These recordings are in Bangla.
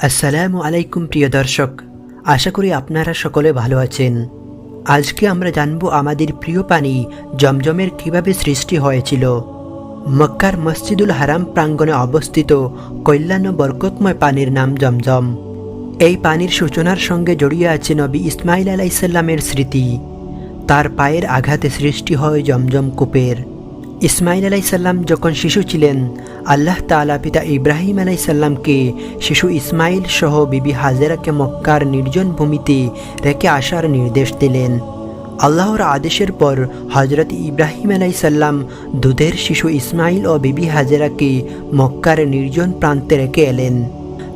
আসসালামু আলাইকুম প্রিয় দর্শক, আশা করি আপনারা সকলে ভালো আছেন। আজকে আমরা জানব আমাদের প্রিয় পানি জমজমের কীভাবে সৃষ্টি হয়েছিল। মক্কার মসজিদুল হারাম প্রাঙ্গণে অবস্থিত কল্যাণ বরকতময় পানির নাম জমজম। এই পানির সূচনার সঙ্গে জড়িয়ে আছে নবী ইসমাইল আলাইসাল্লামের স্মৃতি। তার পায়ের আঘাতে সৃষ্টি হয় জমজম কূপের। ইসমাইল আলাইসাল্লাম যখন শিশু ছিলেন, আল্লাহ তালা পিতা ইব্রাহিম আলাইসাল্লামকে শিশু ইসমাইল সহ বিবি হাজেরাকে মক্কার নির্জন ভূমিতে রেখে আসার নির্দেশ দিলেন। আল্লাহর আদেশের পর হজরত ইব্রাহিম আলাইসাল্লাম দুধের শিশু ইসমাইল ও বিবি হাজেরাকে মক্কার নির্জন প্রান্তে রেখে এলেন।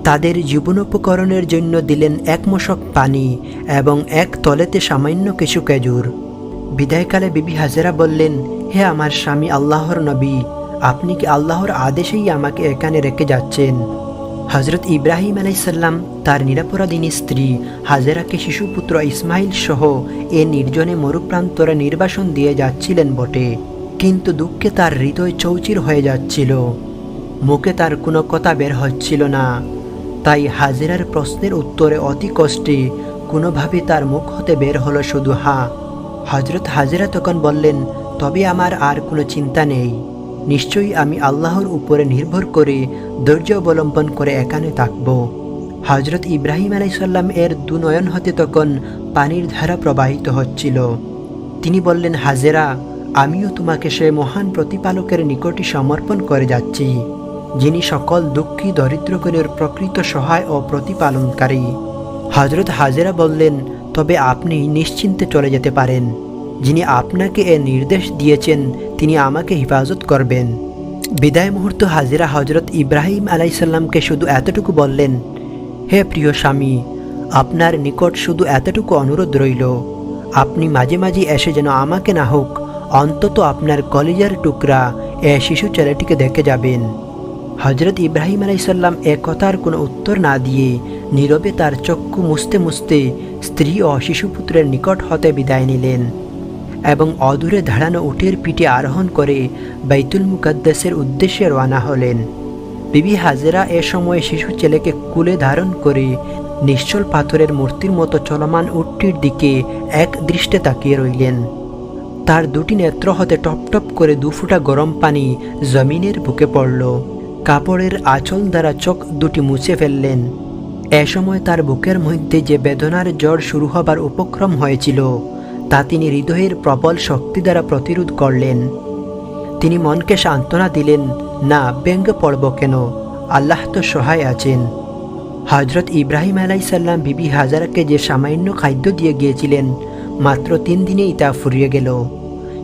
তাদের জীবনোপকরণের জন্য দিলেন এক মশক পানি এবং এক তলেতে সামান্য কিছু খেজুর। বিদায়কালে বিবি হাজেরা বললেন হে আমার স্বামী, আল্লাহর নবী, আপনি কি আল্লাহর আদেশেই আমাকে এখানে রেখে যাচ্ছেন? হজরত ইব্রাহিম আলাইসাল্লাম তার নিরাপরাধীনী স্ত্রী, হাজেরাকে শিশুপুত্র ইসমাইল সহ এ নির্জনে মরুপ্রান্তরে নির্বাসন দিয়ে যাচ্ছিলেন বটে, কিন্তু দুঃখে তার হৃদয় চৌচির হয়ে যাচ্ছিল। মুখে তার কোনো কথা বের হচ্ছিল না। তাই হাজেরার প্রশ্নের উত্তরে অতি কষ্টে কোনোভাবে তার মুখ হতে বের হলো শুধু হা। হজরত হাজেরা তখন বললেন তবে আমার আর কোনো চিন্তা নেই। নিশ্চয়ই আমি আল্লাহর উপরে নির্ভর করে ধৈর্য অবলম্বন করে একানে থাকব। হজরত ইব্রাহিম আলাইসাল্লাম এর দুনয়ন হতে তখন পানির ধারা প্রবাহিত হচ্ছিল। তিনি বললেন, হাজেরা, আমিও তোমাকে সে মহান প্রতিপালকের নিকটই সমর্পণ করে যাচ্ছি, যিনি সকল দুঃখী, দরিদ্রগণের প্রকৃত সহায় ও প্রতিপালনকারী। হজরত হাজেরা বললেন, তবে আপনি নিশ্চিন্তে চলে যেতে পারেন। যিনি আপনাকে এ নির্দেশ দিয়েছেন, তিনি আমাকে হেফাজত করবেন। বিদায় মুহূর্ত হাজিরা হজরত ইব্রাহিম আলাইসাল্লামকে শুধু এতটুকু বললেন, হে প্রিয় স্বামী, আপনার নিকট শুধু এতটুকু অনুরোধ রইল। আপনি মাঝে মাঝে এসে যেন আমাকে না হোক, অন্তত আপনার কলেজের টুকরা এ শিশু ছেলেটিকে দেখে যাবেন। হজরত ইব্রাহিম আলাইসাল্লাম এ কথার কোনো উত্তর না দিয়ে নীরবে তার চক্ষু মুছতে মুছতে স্ত্রী ও শিশুপুত্রের নিকট হতে বিদায় নিলেন। এবং অদূরে দাঁড়ানো উটের পিঠে আরোহণ করে বাইতুল মুকাদ্দাসের উদ্দেশ্যে রওনা হলেন। বিবি হাজেরা এ সময় শিশু ছেলেকে কুলে ধারণ করে নিশ্চল পাথরের মূর্তির মতো চলমান উটটির দিকে এক দৃষ্টে তাকিয়ে রইলেন। তার দুটি নেত্র হতে টপ টপ করে দুফুটা গরম পানি জমিনের বুকে পড়ল। কাপড়ের আঁচল দ্বারা চোখ দুটি মুছে ফেললেন। এ সময় তার বুকের মধ্যে যে বেদনার জ্বর শুরু হবার উপক্রম হয়েছিল তা তিনি হৃদয়ের প্রবল শক্তি দ্বারা প্রতিরোধ করলেন। তিনি মনকে সান্ত্বনা দিলেন, না, ব্যঙ্গ পড়ব কেন? আল্লাহ তো সহায় আছেন। হজরত ইব্রাহিম আলাইসাল্লাম বিবি হাজারাকে যে সামান্য খাদ্য দিয়ে গিয়েছিলেন, মাত্র তিন দিনেই তা ফুরিয়ে গেল।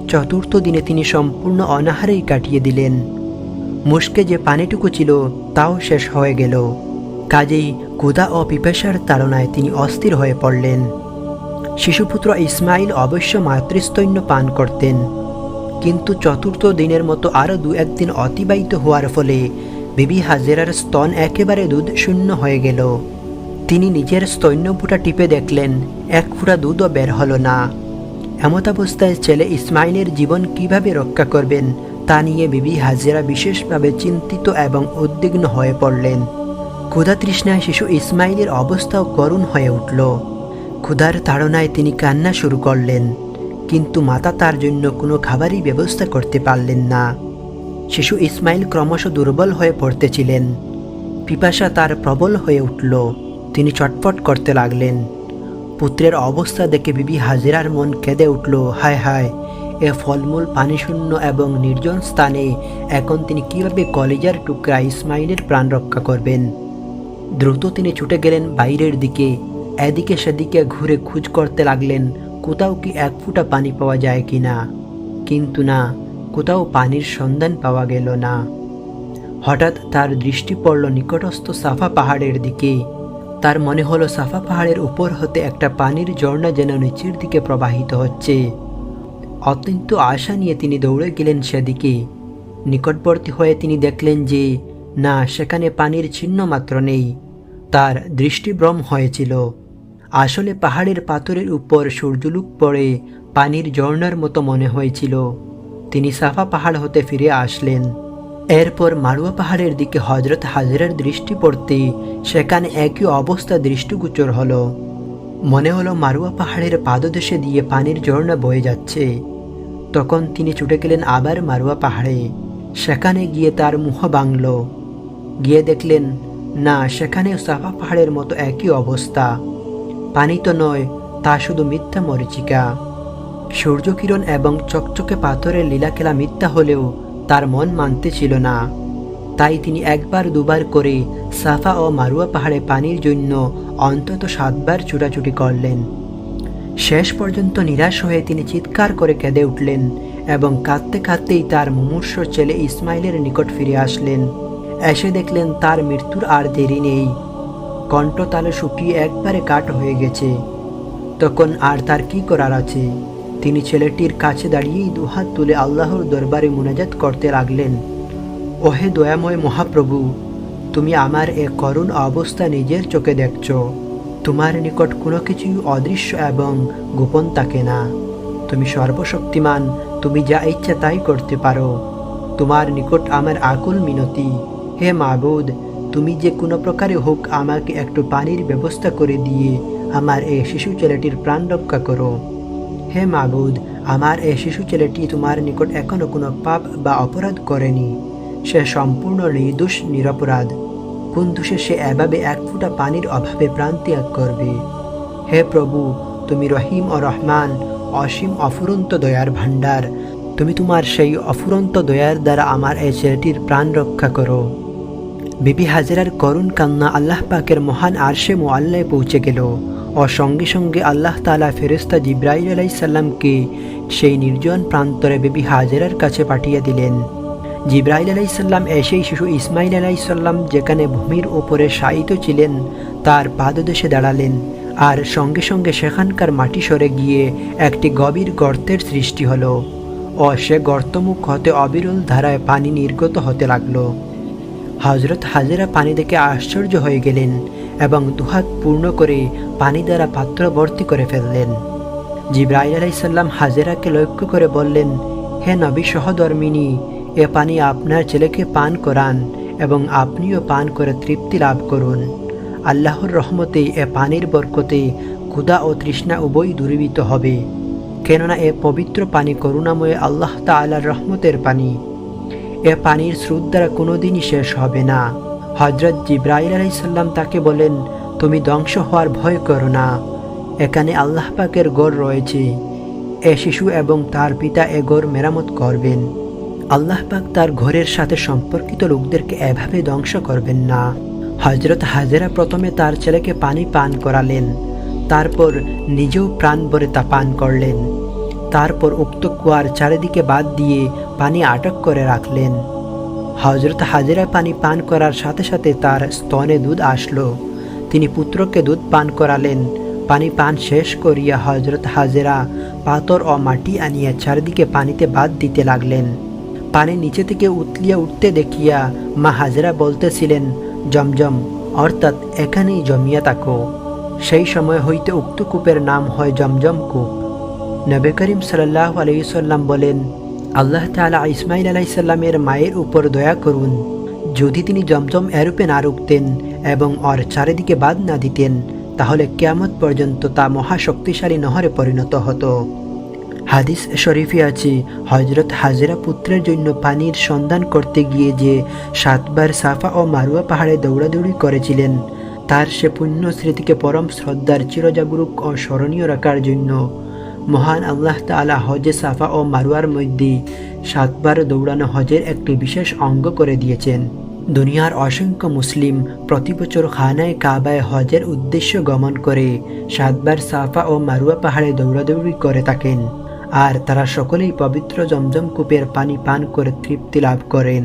চতুর্থ দিনে তিনি সম্পূর্ণ অনাহারেই কাটিয়ে দিলেন। মুশকে যে পানিটুকু ছিল, তাও শেষ হয়ে গেল। কাজেই কুদা ও পিপাসার তাড়নায় তিনি অস্থির হয়ে পড়লেন। শিশুপুত্র ইসমাইল অবশ্য মাতৃস্তৈন্য পান করতেন। কিন্তু চতুর্থ দিনের মতো আরও দু একদিন অতিবাহিত হওয়ার ফলে বিবি হাজেরার স্তন একেবারে দুধ শূন্য হয়ে গেল। তিনি নিজের স্তৈন্যপুটা টিপে দেখলেন, এক ফুটা দুধও বের হলো না। এমতাবস্থায় ছেলে ইসমাইলের জীবন কীভাবে রক্ষা করবেন, তা নিয়ে বিবি হাজেরা বিশেষভাবে চিন্তিত এবং উদ্বিগ্ন হয়ে পড়লেন। ক্ষুধা তৃষ্ণায় শিশু ইসমাইলের অবস্থাও করুণ হয়ে উঠল। ক্ষুধার তাড়নায় তিনি কান্না শুরু করলেন, কিন্তু মাতা তার জন্য কোনো খাবারই ব্যবস্থা করতে পারলেন না। শিশু ইসমাইল ক্রমশ দুর্বল হয়ে পড়তেছিলেন। পিপাসা তার প্রবল হয়ে উঠল। তিনি চটপট করতে লাগলেন। পুত্রের অবস্থা দেখে বিবি হাজিরার মন কেঁদে উঠল, হায় হায়, এ ফলমূল পানিশূন্য এবং নির্জন স্থানে এখন তিনি কীভাবে কলেজার টুকরা ইসমাইলের প্রাণ রক্ষা করবেন? দ্রুত তিনি ছুটে গেলেন বাইরের দিকে। এদিকে সেদিকে ঘুরে খুঁজ করতে লাগলেন, কোথাও কি এক ফুটা পানি পাওয়া যায় কি না? কিন্তু না, কোথাও পানির সন্ধান পাওয়া গেল না। হঠাৎ তার দৃষ্টি পড়ল নিকটস্থ সাফা পাহাড়ের দিকে। তার মনে হলো সাফা পাহাড়ের উপর হতে একটা পানির ঝর্ণা যেন নিচের দিকে প্রবাহিত হচ্ছে। অত্যন্ত আশা নিয়ে তিনি দৌড়ে গেলেন সেদিকে। নিকটবর্তী হয়ে তিনি দেখলেন যে, না, সেখানে পানির চিহ্ন মাত্র নেই। তার দৃষ্টিভ্রম হয়েছিল। আসলে পাহাড়ের পাথরের উপর সূর্যলুক পড়ে, পানির ঝর্ণার মতো মনে হয়েছিল। তিনি সাফা পাহাড় হতে ফিরে আসলেন। এরপর মারুয়া পাহাড়ের দিকে হজরত হাজরার দৃষ্টি পড়তে সেখানে একই অবস্থা দৃষ্টিগোচর হলো। মনে হলো মারুয়া পাহাড়ের পাদদেশে দিয়ে পানির ঝর্ণা বয়ে যাচ্ছে। তখন তিনি ছুটে গেলেন আবার মারুয়া পাহাড়ে। সেখানে গিয়ে তার মুহ বাংল গিয়ে দেখলেন, না, সেখানে সাফা পাহাড়ের মতো একই অবস্থা। পানি তো নয়, তা শুধু মিথ্যা মরিচিকা। সূর্যকিরণ এবং চকচকে পাথরের লীলাখেলা মিথ্যা হলেও তার মন মানতে ছিল না। তাই তিনি একবার দুবার করে সাফা ও মারুয়া পাহাড়ে পানির জন্য অন্তত সাতবার ছুটাছুটি করলেন। শেষ পর্যন্ত নিরাশ হয়ে তিনি চিৎকার করে কেঁদে উঠলেন এবং কাঁদতে কাঁদতেই তার মুমূর্ষ ছেলে ইসমাইলের নিকট ফিরে আসলেন। এসে দেখলেন তার মৃত্যুর আর দেরি নেই। কণ্ঠতালে শুকিয়ে একবারে কাট হয়ে গেছে। তখন আর তার কি করার আছে? তিনি ছেলেটির কাছে দাঁড়িয়েই দুহাত তুলে আল্লাহর দরবারে মুনাজাত করতে লাগলেন। ওহে দয়াময় মহাপ্রভু, তুমি আমার এ করুণ অবস্থা নিজের চোখে দেখছ। তোমার নিকট কোনো কিছুই অদৃশ্য এবং গোপন থাকে না। তুমি সর্বশক্তিমান, তুমি যা ইচ্ছা তাই করতে পারো। তোমার নিকট আমার আকুল মিনতি। হে মাবুদ তুমি যে কোনো প্রকারে হোক আমাকে একটু পানির ব্যবস্থা করে দিয়ে আমার এই শিশু ছেলেটির প্রাণ রক্ষা করো। হে মাবুদ, আমার এই শিশু ছেলেটি তোমার নিকট এখনও কোনো পাপ বা অপরাধ করেনি। সে সম্পূর্ণ নির্দোষ, নিরপরাধ। কোন দোষে সে এভাবে এক ফোঁটা পানির অভাবে প্রাণ ত্যাগ করবে। হে প্রভু, তুমি রহিম ও রহমান, অসীম অফুরন্ত দয়ার ভাণ্ডার। তুমি তোমার সেই অফুরন্ত দয়ার দ্বারা আমার এই ছেলেটির প্রাণ রক্ষা করো। বিবি হাজিরার করুণ কান্না আল্লাহ পাকের মহান আরশে মোয়াল্লায় পৌঁছে গেল। ও সঙ্গে সঙ্গে আল্লাহ তালা ফেরেস্তা জিব্রাইল আলাইসাল্লামকে সেই নির্জন প্রান্তরে বিবি হাজেরার কাছে পাঠিয়ে দিলেন। জিব্রাইল আলাইসাল্লাম এসেই শিশু ইসমাইল আলাইসাল্লাম যেখানে ভূমির ওপরে শায়িত ছিলেন, তার পাদদেশে দাঁড়ালেন আর সঙ্গে সঙ্গে সেখানকার মাটি সরে গিয়ে একটি গভীর গর্তের সৃষ্টি হলো। ও সে গর্তমুখ হতে অবিরল ধারায় পানি নির্গত হতে লাগল। হজরত হাজেরা পানি দেখে আশ্চর্য হয়ে গেলেন এবং দুহাত পূর্ণ করে পানি দ্বারা পাত্র ভর্তি করে ফেললেন। জিব্রাইল আলাইসাল্লাম হাজেরাকে লক্ষ্য করে বললেন, হে নবী সহধর্মিনী, এ পানি আপনার ছেলেকে পান করান এবং আপনিও পান করে তৃপ্তি লাভ করুন। আল্লাহর রহমতে এ পানির বরকতে ক্ষুধা ও তৃষ্ণা উভয় দূরীভূত হবে। কেননা এ পবিত্র পানি করুণাময় আল্লাহ তাআলার রহমতের পানি। এ পানির স্রোত দ্বারা কোনোদিনই শেষ হবে না। হজরত জিব্রাইল আলাইসাল্লাম তাকে বলেন, তুমি ধ্বংস হওয়ার ভয় করো না। এখানে আল্লাহ পাকের গড় রয়েছে। এ শিশু এবং তার পিতা এ গড় মেরামত করবেন। আল্লাহ পাক তার ঘরের সাথে সম্পর্কিত লোকদেরকে এভাবে ধ্বংস করবেন না। হজরত হাজেরা প্রথমে তার ছেলেকে পানি পান করালেন। তারপর নিজেও প্রাণ ভরে তা পান করলেন। তারপর উক্ত কুয়ার চারিদিকে বাদ দিয়ে পানি আটক করে রাখলেন। হজরত হাজিরা পানি পান করার সাথে সাথে তার স্তনে দুধ আসলো। তিনি পুত্রকে দুধ পান করালেন। পানি পান শেষ করিয়া হজরত হাজেরা পাথর ও মাটি আনিয়া চারিদিকে পানিতে বাদ দিতে লাগলেন। পানি নিচে থেকে উতলিয়া উঠতে দেখিয়া মা হাজেরা বলতেছিলেন, জমজম, অর্থাৎ এখানেই জমিয়া তাকো সেই সময় হইতে উক্ত কূপের নাম হয় জমজম কূপ। নবে করিম সাল্লাহ আলাইসাল্লাম বলেন আল্লাহ তালা ইসমাইল আলাইসাল্লামের মায়ের উপর দয়া করুন। যদি তিনি জমজম এরূপে না রুখতেন এবং ওর চারিদিকে বাদ না দিতেন, তাহলে কেয়ামত পর্যন্ত তা মহাশক্তিশালী নহরে পরিণত হতো। হাদিস শরীফে আছে হজরত হাজিরা পুত্রের জন্য পানির সন্ধান করতে গিয়ে যে সাতবার সাফা ও মারুয়া পাহাড়ে দৌড়াদৌড়ি করেছিলেন, তার সে পুণ্য স্মৃতিকে পরম শ্রদ্ধার চিরজাগরুক ও স্মরণীয় রাখার জন্য মহান আল্লাহ তালা হজে সাফা ও মারুয়ার মধ্যে সাতবার দৌড়ানো হজের একটি বিশেষ অঙ্গ করে দিয়েছেন। দুনিয়ার অসংখ্য মুসলিম প্রতি বছর খানায় কাবায় হজের উদ্দেশ্য গমন করে সাতবার সাফা ও মারুয়া পাহাড়ে দৌড়াদৌড়ি করে থাকেন। আর তারা সকলেই পবিত্র জমজম কূপের পানি পান করে তৃপ্তি লাভ করেন।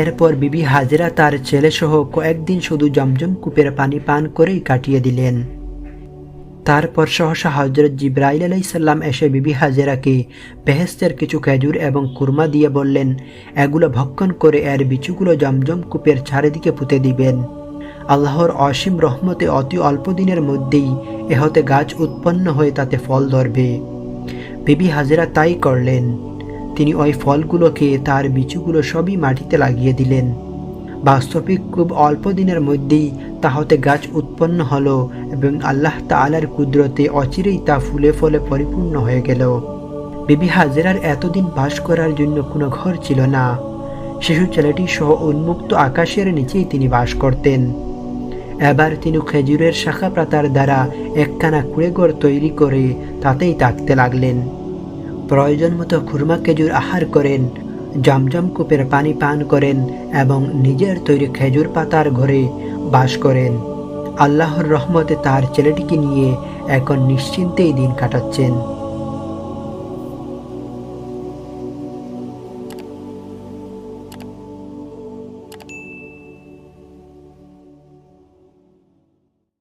এরপর বিবি হাজিরা তার ছেলেসহ কয়েকদিন শুধু জমজম কূপের পানি পান করেই কাটিয়ে দিলেন। তারপর সহসা হজরত জিব্রাইল আলাইসাল্লাম এসে বিবি হাজেরাকে বেহেস্তের কিছু খেজুর এবং কুরমা দিয়ে বললেন, এগুলো ভক্ষণ করে এর বিচুগুলো জমজম কূপের চারিদিকে পুঁতে দিবেন। আল্লাহর অসীম রহমতে অতি অল্প দিনের মধ্যেই এহতে গাছ উৎপন্ন হয়ে তাতে ফল ধরবে। বিবি হাজেরা তাই করলেন। তিনি ওই ফলগুলোকে তার বিচুগুলো সবই মাটিতে লাগিয়ে দিলেন। বাস্তবিক খুব অল্প দিনের মধ্যেই তা হতে গাছ উৎপন্ন হলো এবং আল্লাহ তাআলার কুদরতে অচিরেই তা ফুলে ফলে পরিপূর্ণ হয়ে গেল। বিবি হাজেরার এতদিন বাস করার জন্য কোনো ঘর ছিল না। শিশু ছেলেটি সহ উন্মুক্ত আকাশের নিচেই তিনি বাস করতেন। এবার তিনি খেজুরের শাখা পাতার দ্বারা একখানা কুড়েঘর তৈরি করে তাতেই থাকতে লাগলেন। প্রয়োজন মতো খুরমা খেজুর আহার করেন, জমজম কূপের পানি পান করেন এবং নিজের তৈরি খেজুর পাতার ঘরে বাস করেন। আল্লাহর রহমতে তার ছেলেটিকে নিয়ে এখন নিশ্চিন্তেই দিন কাটাচ্ছেন।